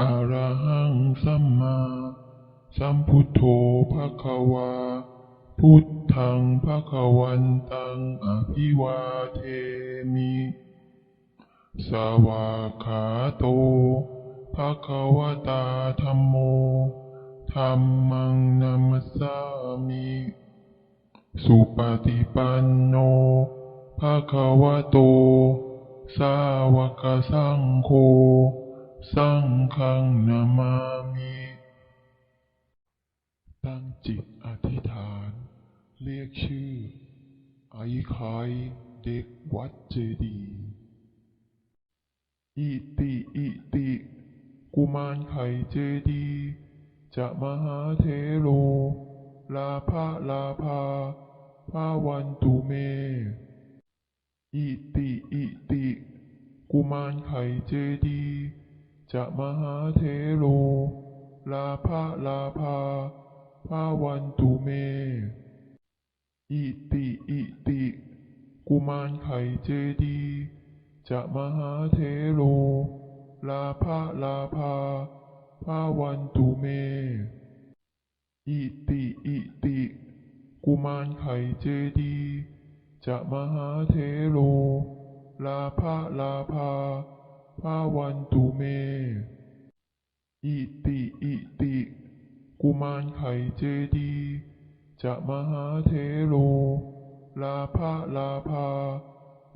อะระหังสัมมาสัมพุทโธภะคะวา พุทธังภะคะวันตังอภิวาเทมิ สวาขาโตภะคะวตาธัมโมธัมมังนัมสสามิ สุปฏิปันโนภะคะวะโต สาวกสังโฆ สังฆังนามามิตั้งจิตอธิษฐาน เรียกชื่อ ไอ้ไข่เด็กวัดเจดีย์อิติอิติ กุมารไข่เจดีย์จะมหาเทโลลาภะลาภาภาวันตุเม อิติอิติ กุมารไข่เจดีย์ จะมหาเทโลลาภะลาภาภาวันตุเม อิติอิติ กุมารไข่เจดีจะมหาเทโลลาภะลาภาภาวันตุเม อิติอิติ กุมารไข่เจดีจะมหาเทโลลาภะลาภา ภาวันตุเม อิติอิติ กุมารไข่เจดีย์จะมหาเทโลลาภะลาภา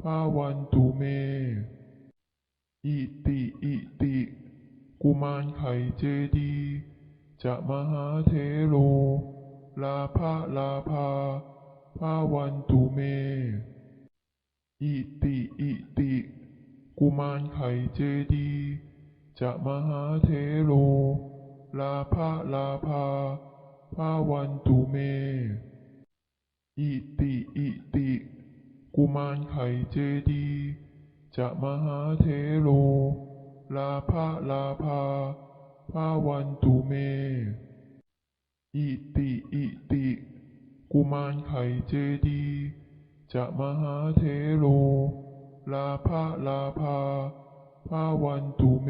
ภาวันตุเม อิติอิติ กุมารไข่เจดีย์จะมหาเทโลลาภะลาภาภาวันตุเม อิติอิติ กุมารไข่เจดีย์จะมหาเทโลลาภะลาภาภาวันตุเม อิติอิติ กุมารไข่เจดีย์จะมหาเทโลลาภะลาภาภาวันตุเม อิติอิติ กุมารไข่เจดีย์จะมหาเทโล ลาภาลาภาภาวันตุเม